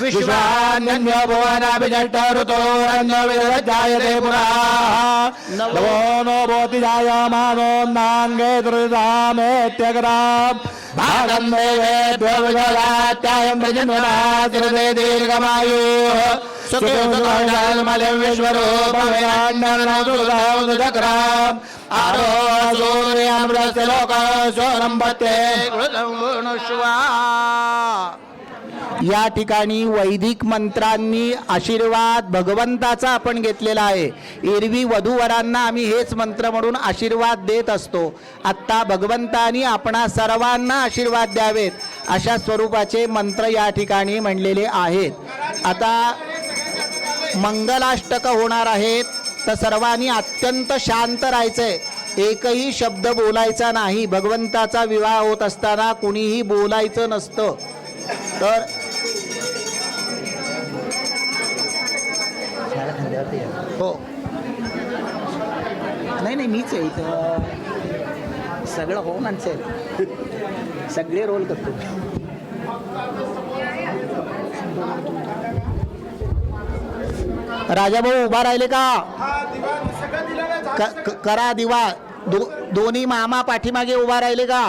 विश्वान्यो भुवनाभिजष्टऋतोरन्यविरजायते पुनः नवो नो भवति जायमानोन्नाङ्गे दुर्धामेत्यग्राम् भागं देवेभ्यो विजयात्यायं प्रजन्मना चिरते दीर्घमायुः। सुखमलिं विश्वरूपमयाण्डनदुर्धामुदक्राम् आरो सूर्यामृतस्य लोकशोरं पत्ये या ठिकाणी वैदिक मंत्रांनी आशीर्वाद भगवंताचा आपण घेतलेला आहे. एरवी वधूवरांना आम्ही हेच मंत्र म्हणून आशीर्वाद देत असतो. आत्ता भगवंतानी आपणा सर्वांना आशीर्वाद द्यावेत अशा स्वरूपाचे मंत्र या ठिकाणी म्हणलेले आहेत. आता मंगलाष्टक होणार आहेत तर सर्वांनी अत्यंत शांत राहायचं आहे एकही शब्द बोलायचा नाही भगवंताचा विवाह होत असताना कुणीही बोलायचं नसतं. तर हो. नाही नाही मीच आहे इथं. सगळं हो माणसं सगळे रोल करतो. राजाभाऊ उभा राहिले का? क- क- करा दिवा. दो दोन्ही मामा पाठीमागे उभा राहिले का?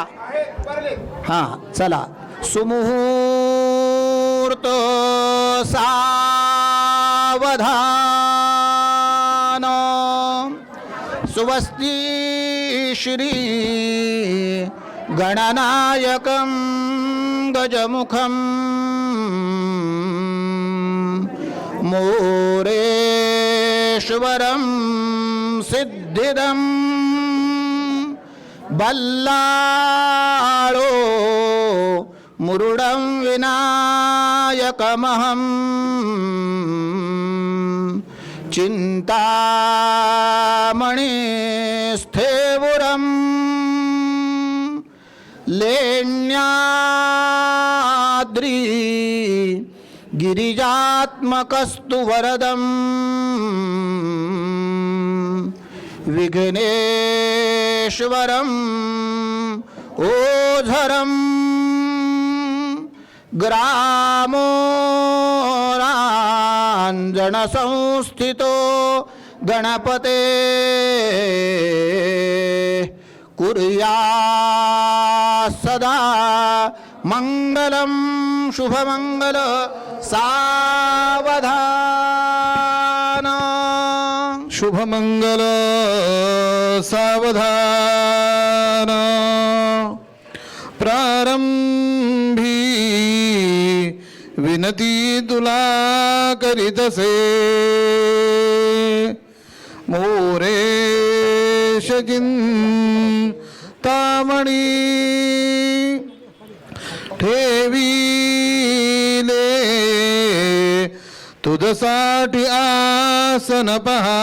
हां चला. सुमुहूर्त सावधान सुवस्ती श्री गणनायकं गजमुखं मोरेश्वरं सिद्धिदम् बल्लाळो मुरुडं विनायकमहम् चिन्तामणिस्थेवुरं लेण्याद्री गिरिजात्मकस्तु वरदम्। विघ्नेश्वरम् ओझरम्। संस्थितो गणपते कुर्या सदा मङ्गलं शुभमङ्गल सावधान। शुभमंगल सावधान। प्रारंभी विनती तुला करीतसे मोरेश तामणी ठेवीले तुझसाठी आसन पहा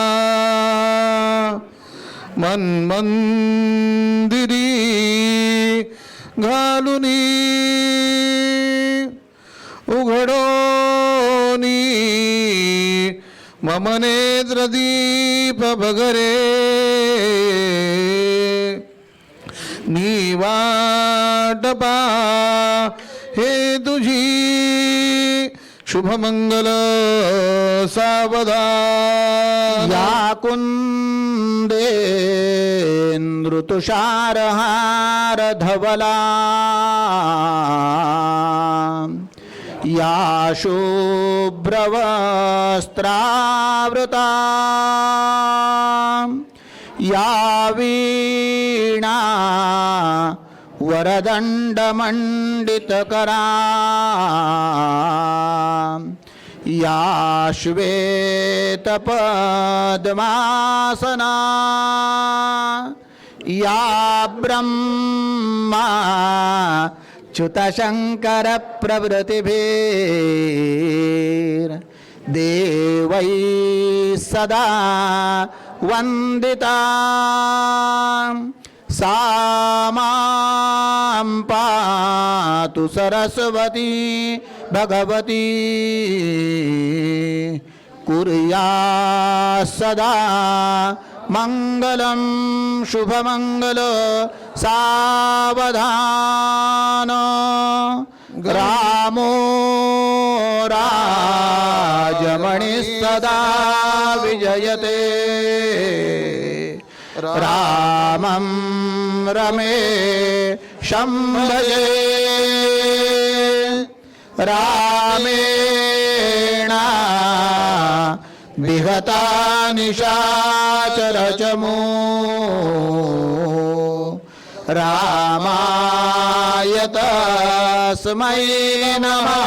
मनमंदिरी घालुनी उघडोनी. मम नेत्रदीप बगरे. निवाटपा हे तुझी शुभमंगल सावधा या कुंदे ऋतुषारहार धवला. या शुभ्रवस्त्रावृता। या वीणा वरदण्डमण्डितकरा। या श्वेतपद्मासना। या ब्रह्मा देवै सदा वन्दिता। सा मां पातु सरस्वती भगवती। कुर्या सदा मङ्गलं शुभमङ्गल सावधान ग्रामो रमणी सदा विजयते रामं रमे शम्भजे रामेण विहता निशाचरचमो रामाय तस्मै नमः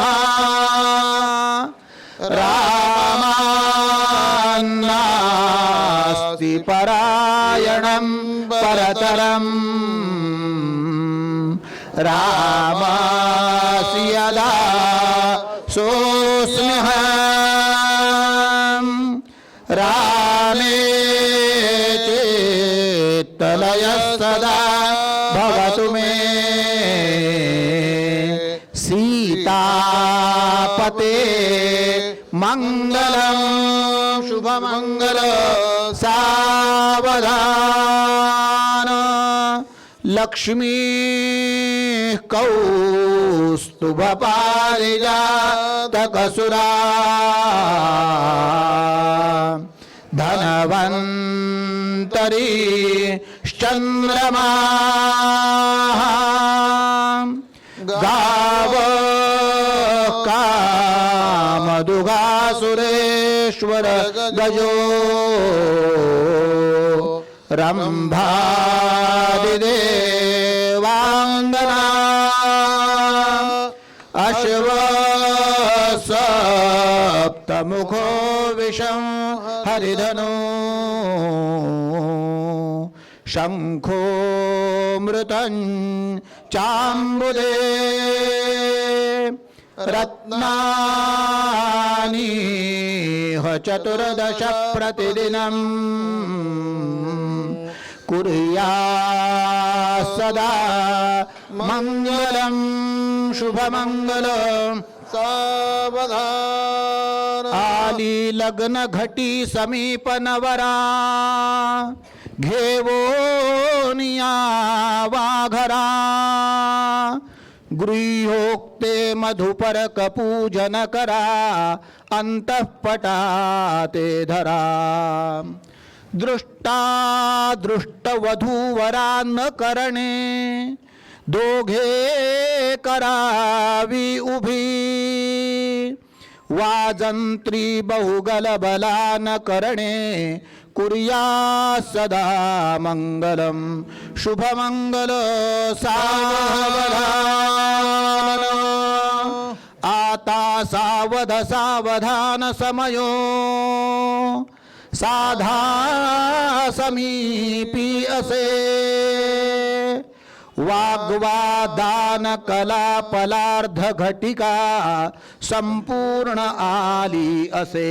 रामान्नास्ति परायणं परतरम् रामासि यदा सोऽस्म्यहम् पते मङ्गलं शुभमङ्गल सावधान। लक्ष्मी कौस्तुभपारिजातकसुरा धनवन्तरी चन्द्रमा कामदुघासुरेश्वर गजो रम्भादिदेवाङ्गना अश्व सप्तमुखो विषं हरिधनो शङ्खो मृतं चाम्बुदे रत्नानि ह चतुर्दश प्रतिदिनम् कुर्या सदा मङ्गलं शुभमङ्गल। सावधान। आली लग्न घटी समीप नवरा घेवोनिया वाघरा गृह्योक्ते मधुपरक पूजन करा अंतःपटा ते धरा। दृष्टा दृष्टवधूवरा न करणे दोघे करावी उभी। वाजंत्री बहुगलबला न करणे कुर्या सदा मंगलम शुभमंगल सावधान। आता सावध सावधान समयो। साधा समीपी असे। वाग्वादान कला पलार्ध घटिका संपूर्ण आली असे।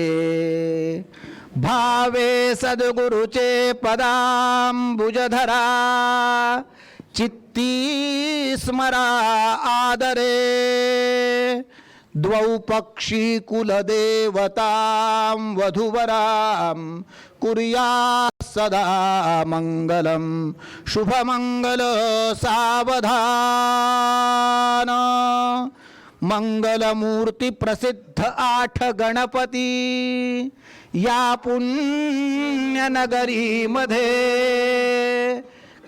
भावे सद्गुरुचे पदाम्बुजधरा चित्ती स्मरा आदरे द्वौ पक्षी कुलदेवतां वधुवरां कुर्या सदा मङ्गलं शुभमङ्गल सावधान। मङ्गलमूर्तिप्रसिद्ध आठ गणपती या पुण्यनगरीमध्ये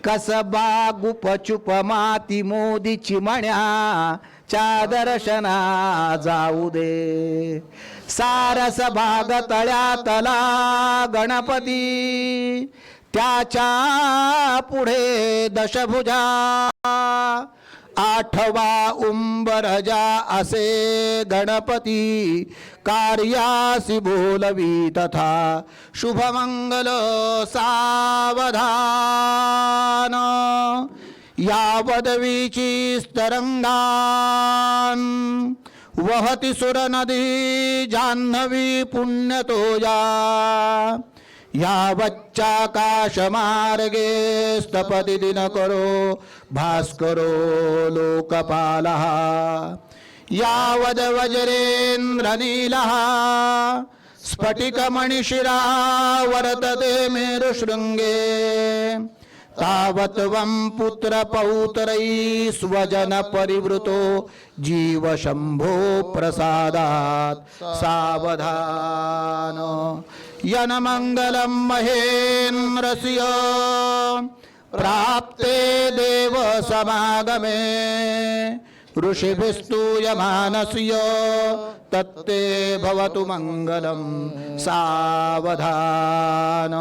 कसबा गुपचुप माती मोदी म्हण्या च्या दर्शना जाऊ दे. सारस भाग तळ्यातला गणपती त्याच्या पुढे दशभुजा. आठवा उंबरजा असे गणपती कार्यासी बोलवी तथा शुभमंगल सावधान. यावदवीची स्तरंगान वहती सुरनदी जान्हवी पुण्यतोया. यावच्चाकाश मार्गे स्तपति दिन करो भास्करो लोकपालः। यावद वज्रेन्द्र स्फटिकमणिशिरा वर्तते मेरुशृङ्गे। तावत्वं पुत्रपौत्रैः स्वजन परिवृतो जीव शंभो प्रसादात्। सावधान। यनमङ्गलं महेन्द्रस्य। प्राप्ते देवसमागमे ऋषिभिस्तूयमानस्य तत्ते भवतु मङ्गलं सावधान।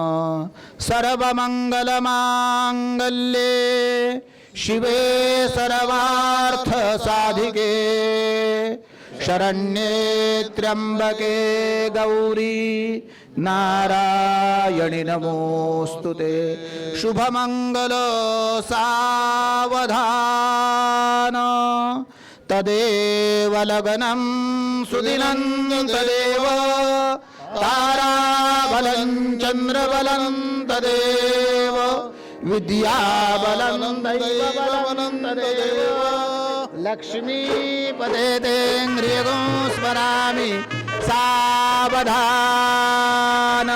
सर्वमङ्गलमाङ्गल्ये शिवे सर्वार्थसाधिके। शरण्ये त्र्यम्बके गौरी नारायणि नमोऽस्तु ते। शुभमङ्गल सावधान। तदेव लगनं सुदिनं तदेव ताराबलं चन्द्रबलं तदेव विद्याबलं दैवबलं तदेव। लक्ष्मीपदे तेङ्ग्रियगो स्मरामि। सावधान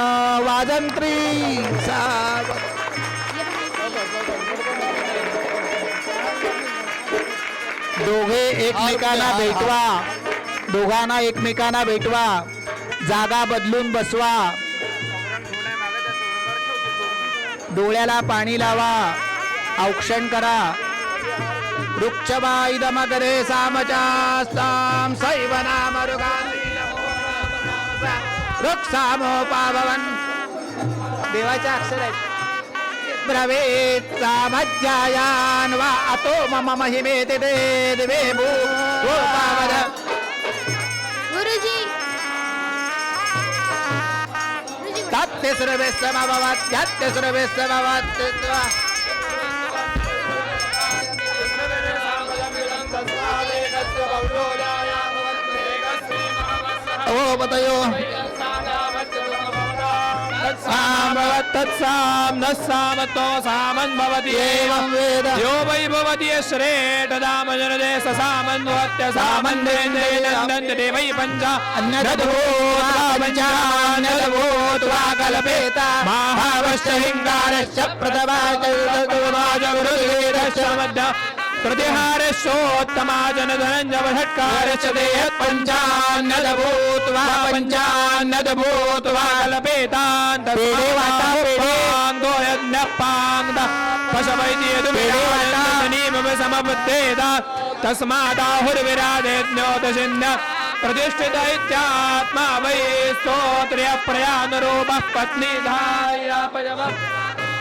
वाजन्त्री साव दोघे एकमेकांना भेटवा. दोघांना एकमेकांना भेटवा. जागा बदलून बसवा. डोळ्याला पाणी लावा. औक्षण करा. वृक्षवा इदमगरे सामचास्तां सैव नाम वृक्षामोपाभवन देवाच्या अक्षर आहेत. ब्रवीत सामध्यायान वा अतो मम महिमे ते दिवे भू गोपावद गुरुजी। तत्ते सर्वे समभवत् यत्ते सर्वे समभवत् पतयो तत्सामवत् तत्साम न सामतो सामन् भवति एवं। वेद। यो वै भवति श्रेष्ठदामजनदे स सामन्वत्य सामन्देन्द्रे नन्दन्ते वै पञ्च। अन्यद्भूत्वा कल्पेता। महावश्च हिङ्गारश्च प्रथमाजगुरुवेदश्च मध्य। प्रतिहारश्चोत्तमा च देयत् पञ्चान्नदभूत्वा पञ्चान्नदभूत्वा कल्पेतान् पेढे वाटा, पेढे. पाङ्गोयज्ञपाङ्ग पशवैद्येतुमीमम समबुद्धेत तस्मादाहुर्विरादेज्ञोतशिन्य प्रतिष्ठित इत्यात्मा वै स्तोत्र्य प्रयानुरूपः पत्नीधायापयव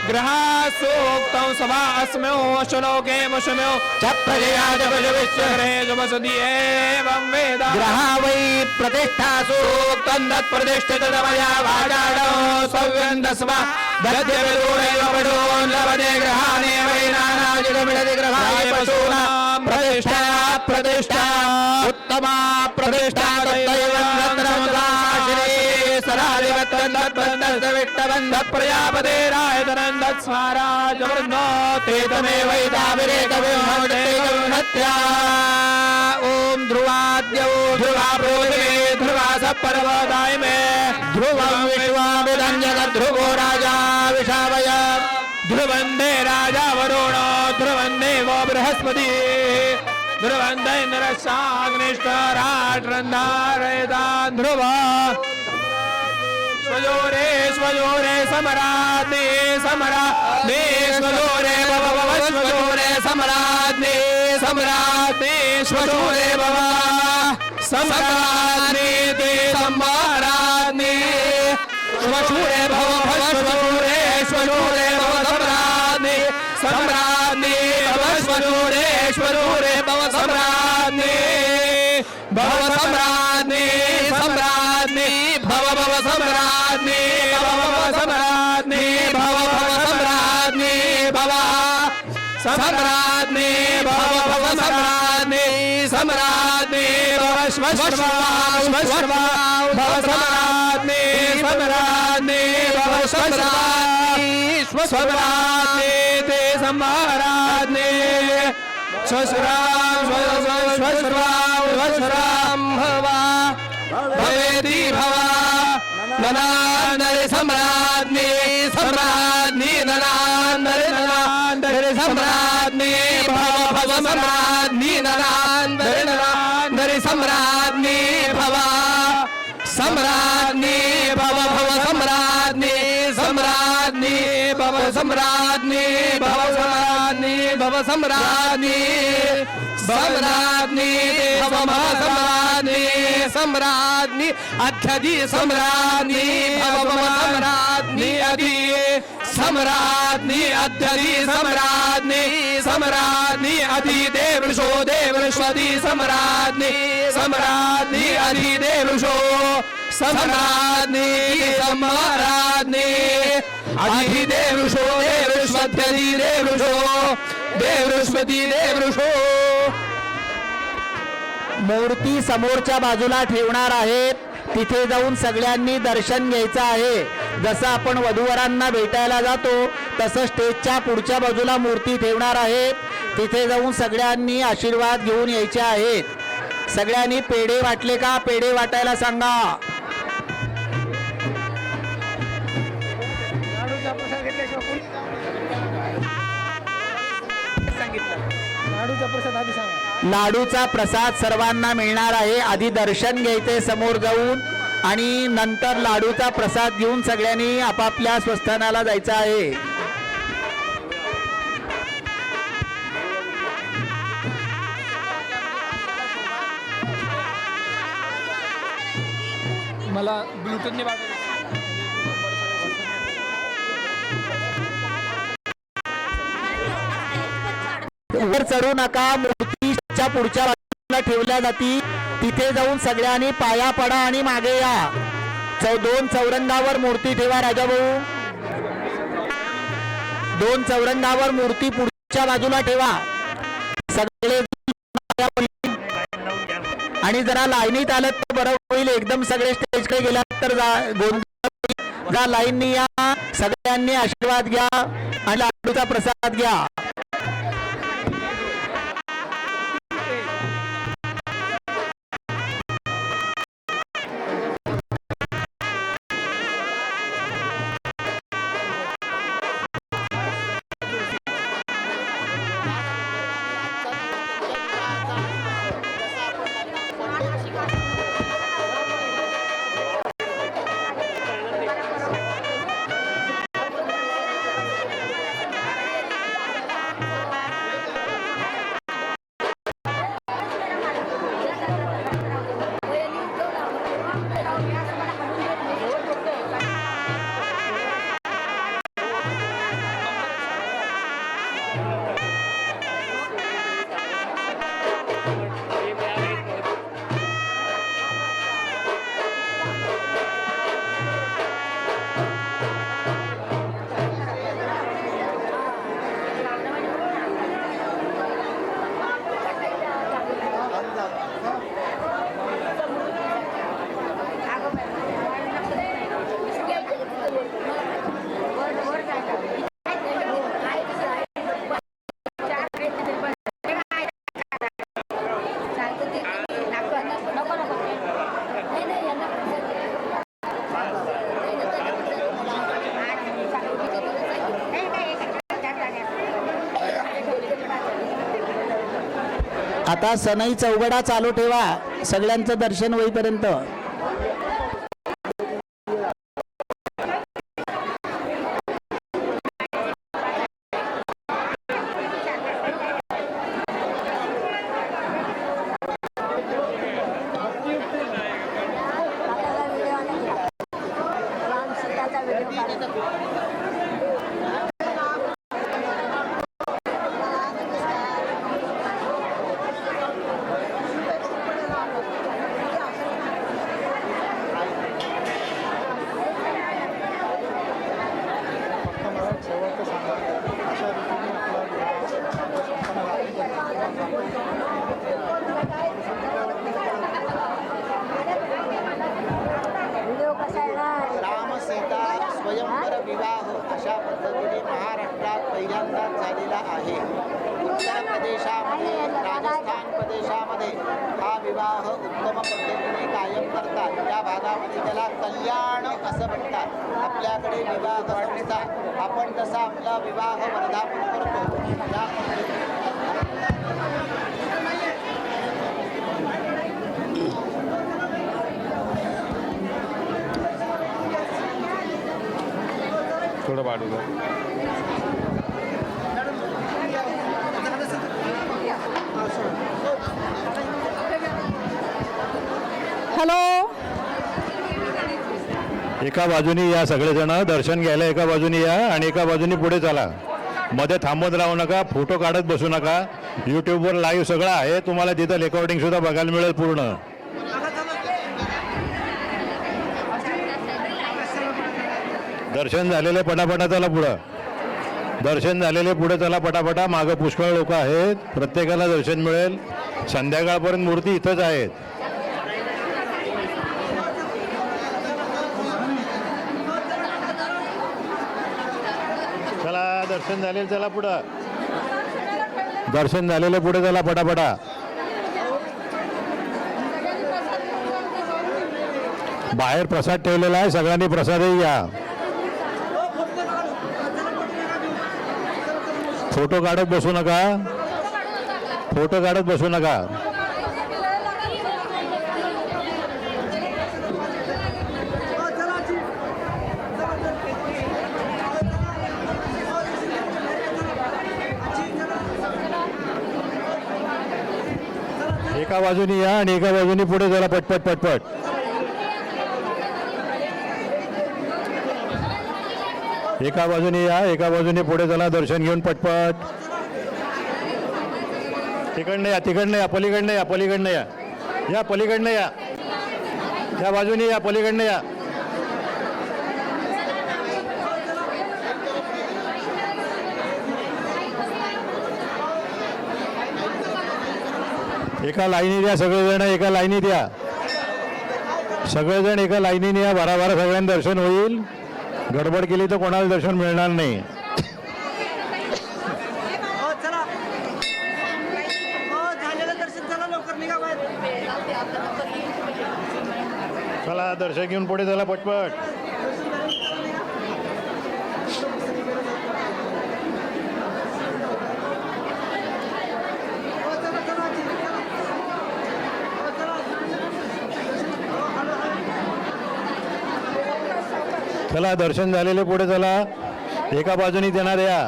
ग्रहासूक्तं सभा अस्म्यो श्लोके मुषम्यो च प्रजया च जुमसदि एवं वेद। ग्रहा वै प्रतिष्ठा सूक्तं तत्प्रतिष्ठितमया वाचाडो सव्यन्दस्व दद्यविदूरैव पडोन् लभते ग्रहाणे वै नानाजिगमिडति ग्रहाय पशूनां प्रतिष्ठा प्रतिष्ठा उत्तमा प्रतिष्ठा ओम ध्रुवाद्य ध्रुवा प्रोदे ध्रुवा पर्वताय मे। ध्रुवं विश्वा विदंजग ध्रुवो राजा विषावय ध्रुवन्दे राजा वरुण ध्रुवन्दे वो बृहस्पति। ध्रुवन्दे नरसाग्निष्ठ राष्ट्रन्धारयता ध्रुवा। स्वजोरे स्वजोरे समराज्ञे समराज्ञे स्वजोरे भव स्वजोरे समराज्ञे समराज्ञे स्वजोरे भव समराज्ञे ते सम्राज्ञे स्वजोरे भव स्वजोरे स्वजोरे भव समराज्ञे सम्राज्ञे भव स्वजोरे स्वजोरे भव सम्राज्ञे भव सम्राज्ञे सम्राज्ञे भव भव सम्राज्ञे भव भव सम्राज्ञे भव भव सम्राज्ञे भव। सम्राज्ञे भव भव सम्राज्ञे सम्राज्ञे भव श्वश्वा श्वश्वा भव सम्राज्ञे सम्राज्ञे भव श्वश्वा स्वराज्ञे श्वश्राम श्वश्राम श्वश्राम भवा। भवेति भवा। ननान्दरे सम्राज्ञे सम्राज्ञे ननान्दरे ननान्दरे सम्राज्ञे। भव भव सम्राज्ञे ननान्दरे ननान्दरे सम्राज्ञे भवा। सम्राज्ञे भव भव सम्राज्ञे। सम्राज्ञे भव सम्राज्ञे भव भव सम्राज्ञी। सम्राज्ञी, भव सम्राज्ञी। सम्राज्ञी अध्यधी सम्राज्ञी, भव भव सम्राज्ञी, अधी। सम्राज्ञी अध्यधी सम्राज्ञी। सम्राज्ञी, अधी देवृषो देवृष्वदी सम्राज्ञी। सम्राज्ञी, अधी देवृषो सम्राज्ञी सम्राज्ञी। अधी देवृषो देवृष्वध्यधी देवृषो देवृष्वती देवृषो। मूर्ती समोरच्या बाजूला ठेवणार आहेत. तिथे जाऊन सगळ्यांनी दर्शन घ्यायचं आहे. जसं आपण वधूवरांना भेटायला जातो तसं स्टेजच्या पुढच्या बाजूला मूर्ती ठेवणार आहेत. तिथे जाऊन सगळ्यांनी आशीर्वाद घेऊन यायचे आहेत. सगळ्यांनी पेढे वाटले का? पेढे वाटायला सांगा. लाडूचा प्रसाद सर्वांना मिळणार आहे. आधी दर्शन घ्यायचे समोर जाऊन आणि नंतर लाडूचा प्रसाद घेऊन सगळ्यांनी आपापल्या स्वस्थानाला जायचं आहे. मला ब्लूटूथने वर चढू नका मूर्तीच्या पुढच्या बाजूला ठेवल्या जाती तिथे जाऊन सगळ्यांनी पाया पडा आणि मागे या. चौ दोन चौरंगावर मूर्ती ठेवा राजाभाऊ दोन चौरंगावर मूर्ती पुढच्या बाजूला ठेवा. सगळे आणि जरा लाईनीत आलं तर बरं होईल. एकदम सगळे स्टेजकडे गेलात तर जा गोंधळ. जा लाईननी या. सगळ्यांनी आशीर्वाद घ्या आणि लाडूचा प्रसाद घ्या. आता सनई चौघडा चालू ठेवा. सगळ्यांचं दर्शन होईपर्यंत. या भागामध्ये त्याला कल्याण असं म्हणतात? आपल्याकडे विवाह संस्था आपण जसा आपला विवाह वर्धापन करतो. पद्धतीने थोडं वाढू एका बाजूनी या सगळेजण दर्शन घ्यायला एका बाजूनी या आणि एका बाजूनी पुढे चला. मध्ये थांबत राहू नका फोटो काढत बसू नका. यूट्यूबवर लाईव्ह सगळं आहे तुम्हाला तिथं रेकॉर्डिंग सुद्धा बघायला मिळेल पूर्ण. दर्शन झालेले पटापटा चला पुढं. दर्शन झालेले पुढे चला पटापटा मागं पुष्कळ लोक आहेत प्रत्येकाला दर्शन मिळेल. संध्याकाळपर्यंत मूर्ती इथंच आहेत चला दर्शन झालेलं चला पुढं. दर्शन झालेलं पुढे चला पटापटा. बाहेर प्रसाद ठेवलेला आहे सगळ्यांनी प्रसादही घ्या. फोटो काढत बसू नका. फोटो काढत बसू नका. एका बाजूनी या आणि एका बाजूनी पुढे जरा पटपट पटपट एका बाजूने या एका बाजूने पुढे चला दर्शन घेऊन पटपट तिकडनं या तिकडनं या पलीकडनं या पलीकडनं या. या पलीकडनं या. या बाजूने या पलीकडनं या. एका लाईनी द्या सगळेजण एका लाईनी द्या. सगळेजण एका लाईनीने या भराभरा सगळ्यांना दर्शन होईल. गडबड केली तर कोणाला दर्शन मिळणार नाही. हो चला. हो चला दर्शन घेऊन पुढे चला पटपट हो चला चला चला हो चला चला दर्शन झालेले पुढे चला. एका बाजूनी देणार या.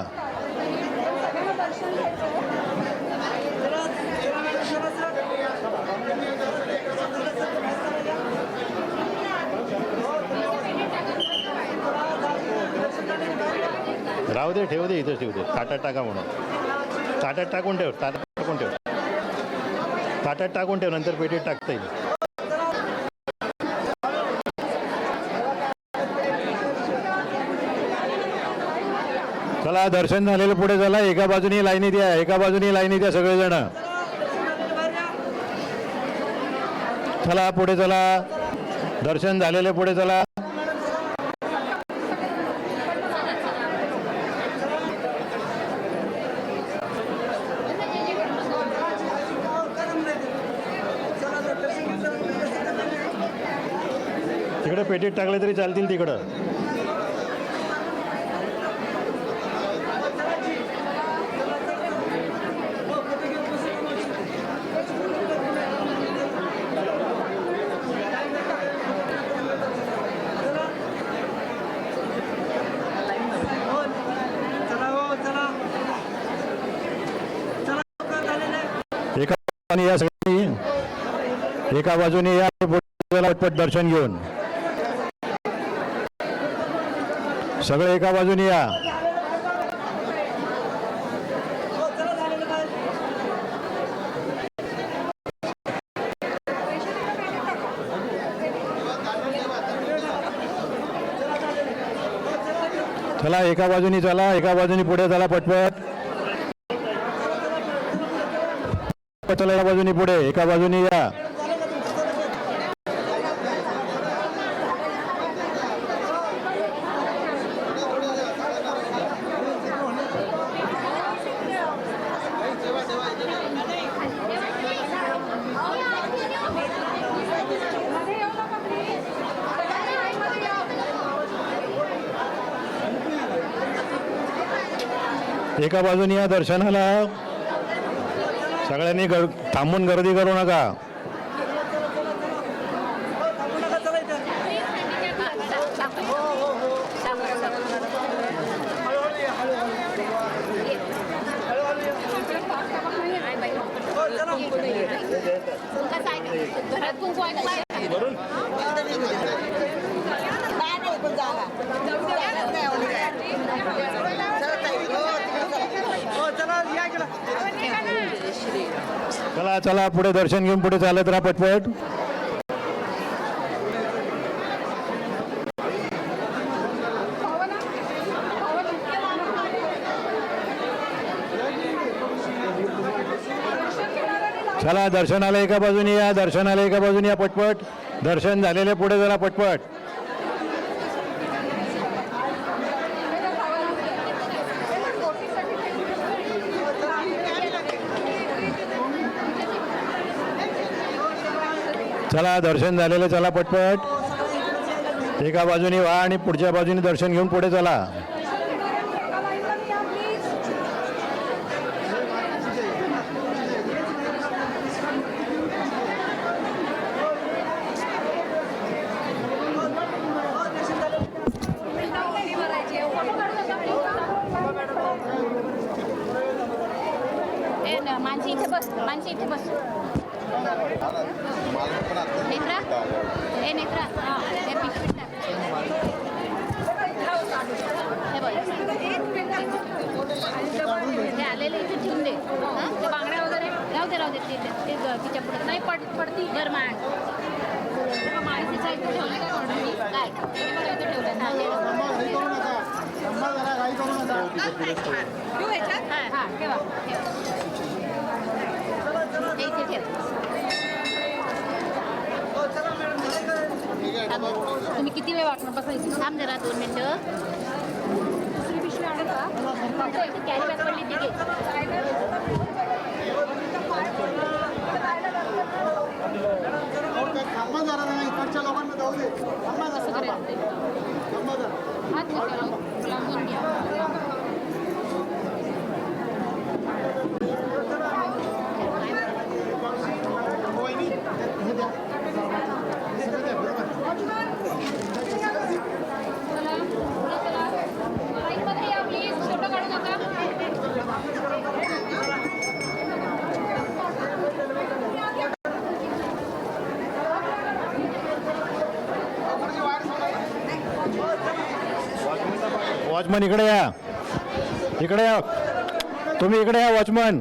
राहू दे ठेवू दे इथंच ठेवू दे. ताटात टाका म्हणून. ताटात टाकून ठेव ताटात टाकून ठेव. ताटात टाकून ठेव नंतर पेटीत टाकता येईल. चला दर्शन झालेलं पुढे चला एका बाजूनी लाईनी द्या एका बाजूनी लाईनी द्या सगळेजण. चला पुढे चला. दर्शन झालेले पुढे चला. तिकडे पेटीत टाकले तरी चालतील तिकडं चला हो चला चला लवकर झालेलं आणि एका बाजूने या सगळ्यांनी एका बाजूने या आणि पुढे पटपट दर्शन घेऊन सगळे एका बाजूने या. चला चला एका बाजूनी चला एका बाजूनी पुढे चला पटपट. चला या बाजूने पुढे एका बाजूने या. एका बाजूने या दर्शनाला. सगळ्यांनी गर थांबून गर्दी करू नका थांबू नका चला इथं हळूहळू या हळूहळू हळूहळू या हो चला घरात कुंकू आहे हो चला या इकडं चला चला पुढे दर्शन घेऊन पुढे चालत राहा पटपट. चला दर्शनाला एका बाजूने या दर्शनाला एका बाजूने या पटपट. दर्शन झालेले पुढे जरा पटपट. चला दर्शन झालेलं चला पटपट. एका बाजूने व्हा आणि पुढच्या बाजूने दर्शन घेऊन पुढे चला ए न, मानसी इथे बस मानसी इथे बस नेत्रा ए नेत्रा हे आलेले इथे ठेवून दे ते बांगड्या वगैरे राहू दे राहू दे ते- तिच्या पुढे नाही पड पडती घर मांड इथे ठेवले काय कोण मी काय ते इथे ठेवले ठेवा, ठेवा. इथे ठेव. तुम्ही किती वेळ वाटणार बसायची? थांब जरा दोन मिनिटं. दुसरी पिशवी आणू का कॅरी बॅग पडली ती थांबा जरा ना इकडच्या लोकांना जाऊ दे. थांबा कसं जरा करायचं ते? थांबा जरा. हात घ्या चला, पुढे चला. लाईनमध्ये या प्लीज फोटो काढू नका वॉचमन इकडे या. इकडे या. तुम्ही इकडे या वॉचमन.